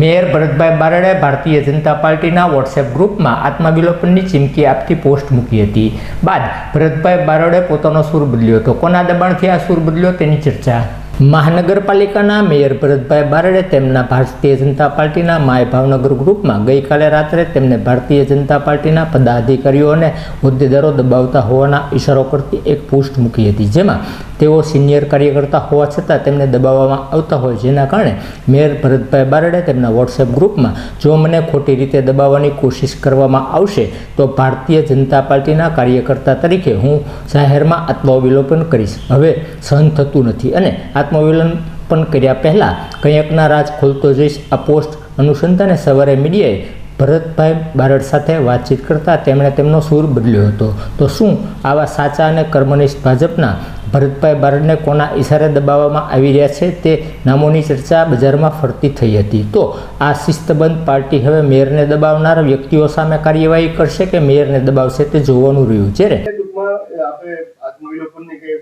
Mayor Bharatbhai બારડે Bharatiya Janata પાર્ટીના WhatsApp ગ્રુપમાં આત્મવિલોપનની ચીમકી આપતી પોસ્ટ મૂકી હતી. બાદ ભરતભાઈ બારડે પોતાનો સૂર બદલ્યો હતો. કોના દબાણથી આ સૂર બદલ્યો તેની ચર્ચા. મહાનગરપાલિકાના મેયર ભરતભાઈ બારડે તેમના ભારતીય જનતા પાર્ટીના માય ભાવનગર ગ્રુપમાં ગઈકાલે રાત્રે તેમને ભારતીય જનતા પાર્ટીના પદાધિકારીઓ અને હોદ્દેદારો દબાવતા હોવાના ઇશારો કરતી એક પોસ્ટ મૂકી હતી. જેમાં તેઓ સિનિયર કાર્યકર્તા હોવા છતાં તેમને દબાવવામાં આવતા હોય જેના કારણે મેયર ભરતભાઈ બારડે તેમના વોટ્સએપ ગ્રુપમાં, જો મને ખોટી રીતે દબાવવાની કોશિશ કરવામાં આવશે, તો ભારતીય જનતા પાર્ટીના કાર્યકર્તા તરીકે હું જાહેરમાં આત્મવિલોપન કરીશ. હવે સહન થતું નથી. અને આત્મવિલોપન કર્યા પહેલાં કંઈકના રાજ ખોલતો જઈશ. આ પોસ્ટ અનુસંધાને સવારે મીડિયાએ ભરતભાઈ બારડ સાથે વાતચીત કરતાં તેમણે તેમનો સૂર બદલ્યો હતો. તો શું આવા સાચા અને કર્મનિષ્ઠ ભાજપના ભરતભાઈ બારડને કોના ઇશારે દબાવવામાં આવી રહ્યા છે તે નામોની ચર્ચા બજારમાં ફરતી થઈ હતી. તો આ શિસ્તબંધ પાર્ટી હવે મેયરને દબાવનાર વ્યક્તિઓ સામે કાર્યવાહી કરશે કે મેયરને દબાવશે તે જોવાનું રહ્યું? જ્યારે ટૂંકમાં આપણે આત્મવિલોપનની કે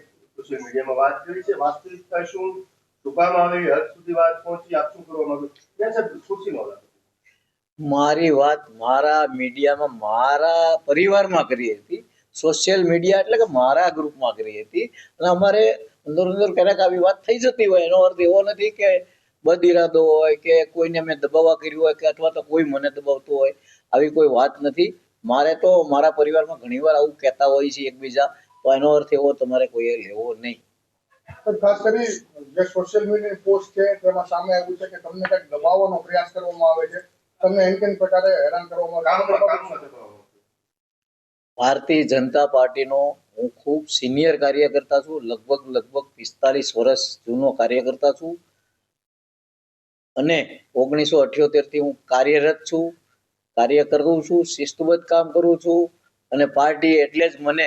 સોશિયલ મીડિયામાં વાત કરી છે, વાસ્તવિકતા શું? શું કામ હદ સુધી વાત પહોંચી, આપ શું કરવા માંગો? ત્યાં સાહેબ ખુરશીમાં વાત મારી વાત મારા મીડિયામાં મારા પરિવારમાં કરી હતી. સોશિયલ મીડિયા એટલે કે મારા ગ્રુપમાં કરી હતી. અને અમારે અંદર અંદર ક્યારેક આવી વાત થઈ જતી હોય, એનો અર્થ એવો નથી કે બદ ઇરાદો હોય કે કોઈને મેં દબાવવા કર્યું હોય કે અથવા તો કોઈ મને દબાવતું હોય. આવી કોઈ વાત નથી. મારે તો મારા પરિવારમાં ઘણીવાર આવું કહેતા હોય છે એકબીજા તો એનો અર્થ એવો તમારે કોઈએ લેવો નહીં. પણ ખાસ કરી જે સોશિયલ મીડિયા પોસ્ટ છે તેમાં સામે આવ્યું છે કે તમને કંઈક દબાવવાનો પ્રયાસ કરવામાં આવે છે. તમને એમ કેમ પ્રકારે હેરાન કરવામાં ભારતીય જનતા પાર્ટીનો હું ખૂબ સિનિયર કાર્યકર્તા છું લગભગ લગભગ પિસ્તાલીસ વર્ષ જૂનો કાર્યકર્તા છું. અને ઓગણીસો અઠ્યોતેરથી હું કાર્યરત છું કાર્ય કરું છું શિસ્તબદ્ધ કામ કરું છું અને પાર્ટી એટલે જ મને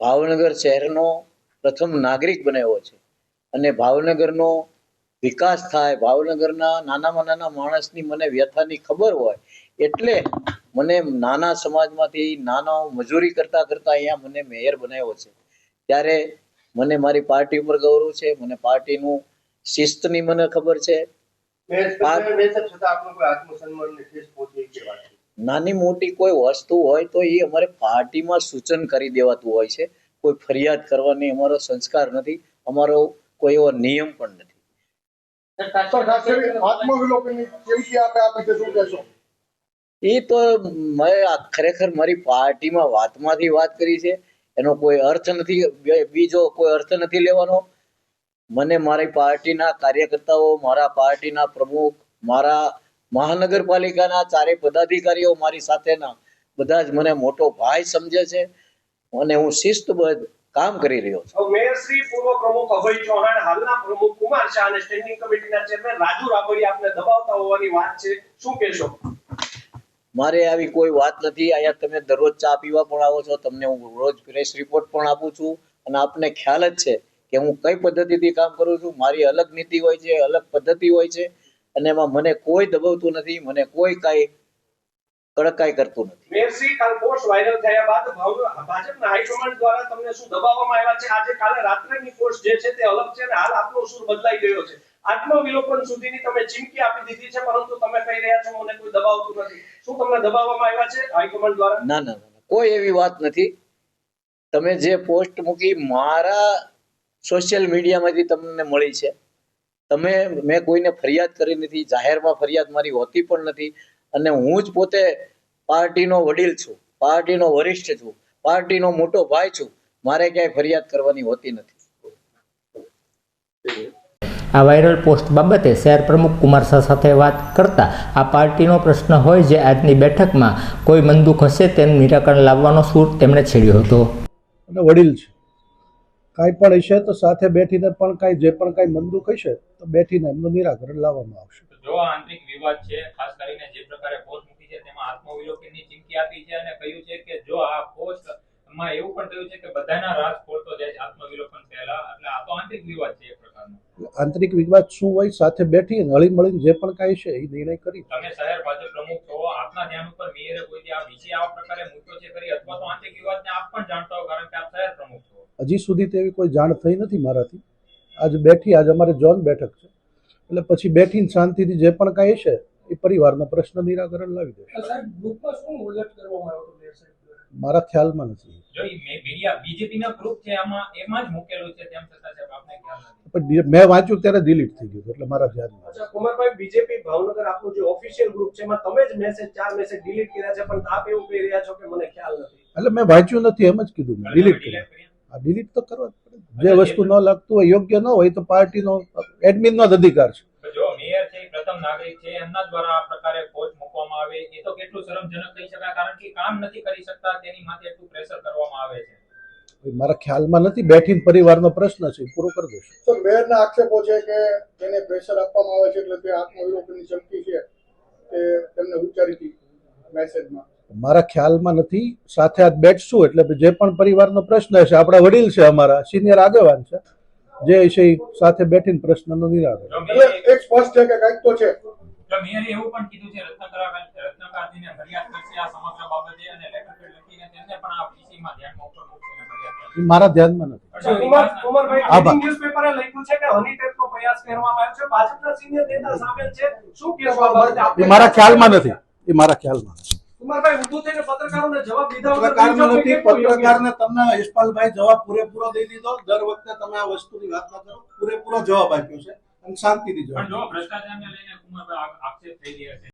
ભાવનગર શહેરનો પ્રથમ નાગરિક બનાવ્યો છે. અને ભાવનગરનો વિકાસ થાય ભાવનગરના નાનામાં નાના માણસની મને વ્યથાની ખબર હોય એટલે મને નાના સમાજમાંથી નાના મજૂરી કરતા કરતા અહીંયા મને મેયર બનાવ્યો છે. ત્યારે મને મારી પાર્ટી ઉપર ગૌરવ છે મને પાર્ટીનું શિસ્તની મને ખબર છે. નાની મોટી કોઈ વસ્તુ હોય તો એ અમારે પાર્ટીમાં સૂચન કરી દેવાતું હોય છે. કોઈ ફરિયાદ કરવાની અમારો સંસ્કાર નથી. અમારો કોઈ એવો નિયમ પણ નથી. એ તો મેં ખરેખર મારી પાર્ટીમાં વાતમાંથી વાત કરી છે. એનો કોઈ અર્થ નથી. બીજો કોઈ અર્થ નથી લેવાનો. મને મારી પાર્ટીના કાર્યકર્તાઓ મારા પાર્ટીના પ્રમુખ મારા મહાનગરપાલિકાના ચારે પદાધિકારીઓ મારી સાથેના બધા જ મને મોટો ભાઈ સમજે છે અને હું શિસ્તબદ્ધ કામ કરી રહ્યો છું. મેયર શ્રી પૂર્વ પ્રમુખ અભય ચૌહાણ હાલના પ્રમુખ કુમાર શાહ અને સ્ટેન્ડિંગ કમિટીના ચેરમેન રાજુ રાબડી આપને દબાવતા હોવાની વાત છે. શું કહેશો? મારે આવી કોઈ વાત નથી. અહીંયા તમે દરરોજ ચા પીવા પણ આવો છો. તમને હું રોજ પ્રેસ રિપોર્ટ પણ આપું છું. અને આપને ખ્યાલ જ છે કે હું કઈ પદ્ધતિથી કામ કરું છું. મારી અલગ નીતિ હોય છે અલગ પદ્ધતિ હોય છે. અને એમાં મને કોઈ દબાવતું નથી મને કોઈ કાંઈ કડકાઈ કરતું નથી. મેરસી કાલ પોસ્ટ વાયરલ થયા બાદ ભાજપના હાઈકમાન્ડ દ્વારા તમને શું દબાવવામાં આવ્યા છે? આજે કાલે રાત્રેની પોસ્ટ જે છે તે અલગ છે અને હાલ આપનો સુર બદલાઈ ગયો છે. આત્મવિલોપન સુધીની તમે ચીમકી આપી દીધી છે પરંતુ તમે કહી રહ્યા છો મને કોઈ દબાવતું નથી. શું તમને દબાવવામાં આવ્યા છે હાઈકમાન્ડ દ્વારા? ના ના. કોઈ એવી વાત નથી. તમે જે પોસ્ટ મૂકી મારા સોશિયલ મીડિયામાંથી તમને મળી છે. તમે મેં કોઈને ફરિયાદ કરી નથી જાહેરમાં ફરિયાદ મારી હોતી પણ નથી અને હું જ પોતે પાર્ટીનો વડીલ છું પાર્ટીનો વરિષ્ઠ છું પાર્ટીનો મોટો ભાઈ છું મારે ક્યાંય ફરિયાદ કરવાની હોતી નથી. આ વાયરલ પોસ્ટ બાબતે શહેર પ્રમુખ કુમાર શાહ સાથે વાત કરતા આ પાર્ટીનો પ્રશ્ન હોય જે આજની બેઠકમાં કોઈ મંદુક હશે તેનું નિરાકરણ લાવવાનો સૂર તેમણે છેડ્યો હતો. અને વડીલ છે. કાંઈ પણ હશે તો સાથે બેઠીને પણ કાંઈ જે પણ કાંઈ મંદુક હશે તો બેઠીને એમનું નિરાકરણ લાવવામાં આવશે. જો આંતરિક વિવાદ છે ખાસ કરીને જે પ્રકારે પોસ્ટ મૂકી છે તેમાં આત્મવિલોકનની ચીમકી આપી છે અને કહ્યું છે કે જો આ પોસ્ટમાં એવું પણ કહ્યું છે કે બધાના રાજ ખોલતો જાય છે આત્મવિલોકન પહેલા એટલે આ તો આંતરિક વિવાદ છે એક પ્રકારનો. આંતરિક વિવાદ શું હોય? સાથે બેઠી હળી મળીને જે પણ કાંઈ છે એ નિર્ણય કરી. તમે શહેર ભાજપ પ્રમુખ છો આપના ધ્યાન ઉપર મેયરે કોઈ આ વિષય આ પ્રકારે મૂક્યો છે કરી અથવા તો આંતરિક વિવાદને આપ પણ જાણતા હો કારણ કે આપ શહેર પ્રમુખ છો. હજી સુધી તેવી કોઈ જાણ થઈ નથી મારાથી. આજ બેઠી આજ અમારે જોન બેઠક છે. એટલે પછી બેઠીને શાંતિથી જે પણ કાંઈ છે એ પરિવારના પ્રશ્ન નિરાકરણ લાવી દ્વારા? મારા ખ્યાલમાં નથી. મે- મીડિયા બીજેપી ના ગ્રુપ છે આમાં એમાં જ મૂકેલું છે તેમ છતાં સાહેબ આપને ખ્યાલ નથી. પણ ડી- મેં વાંચ્યું ત્યારે ડિલીટ થઈ ગયું એટલે મારા ધ્યાનમાં કુમારભાઈ બીજેપી ભાવનગર આપનું જે ઓફિશિયલ ગ્રુપ છે એમાં તમે જ મેસેજ ચાર મેસેજ ડિલીટ કર્યા છે પણ આપ એવું કહી રહ્યા છો કે મને ખ્યાલ નથી. એટલે મેં વાંચ્યું નથી એમ જ કીધું ડિલીટ કર્યા? ડિલીટ તો કરવા જ પડે. જે વસ્તુ ન લાગતું હોય યોગ્ય ન હોય તો પાર્ટીનો એડમિનનો જ અધિકાર છે. જો મેયર છે પ્રથમ નાગરિક છે એમના દ્વારા આ પ્રકારે કોચ મૂકવામાં આવે એ તો કેટલું શરમજનક કહી શકાય કારણ કે કામ નથી કરી શકતા તેની માથે એટલું પ્રેશર કરવામાં આવે છે. મારા ખ્યાલમાં નથી બેઠીને પરિવારનો પ્રશ્ન છે પૂરો કરી દેશે સર મેયરના આક્ષેપો છે કે તેને પ્રેશર આપવામાં આવે છે એટલે તે આત્મવિલોપનની ચમકી છે તે તેમને ઉચ્ચારી હતી મેસેજમાં મારા ખ્યાલમાં નથી. સાથે આજ બેઠશું એટલે જે પણ પરિવારનો પ્રશ્ન હશે આપણા વડીલ છે અમારા સિનિયર આગેવાન છે જે છે એ સાથે બેઠીને પ્રશ્નનો નિરાકરણ. એક સ્પષ્ટ છે કે કંઈક તો છે. મેયરે એવું પણ કીધું છે રત્નાકર ફરિયાદ કરશે આ સમગ્ર બાબતે અને લેટર પેડ લખીને તેમને પણ આ પીસીમાં ધ્યાનમાં ઉપર મૂકશે અને ફરિયાદ કરશે. એ મારા ધ્યાનમાં નથી. કુમારભાઈ આભાર. લખ્યું છે કે હની ટેપનો પ્રયાસ કરવામાં આવ્યો છે. ભાજપના સિનિયર નેતા સામેલ છે. શું કહેશો બાબતે? એ મારા ખ્યાલમાં નથી. એ મારા ખ્યાલમાં નથી. પત્રકારોને તમને યશપાલભાઈ જવાબ પૂરેપૂરો દઈ દીધો. દર વખતે તમે આ વસ્તુની વાત ના કરો. પૂરેપૂરો જવાબ આપ્યો છે. અને શાંતિથી જવાબ પણ ભ્રષ્ટાચારને લઈને આક્ષેપ થઈ રહ્યા છે.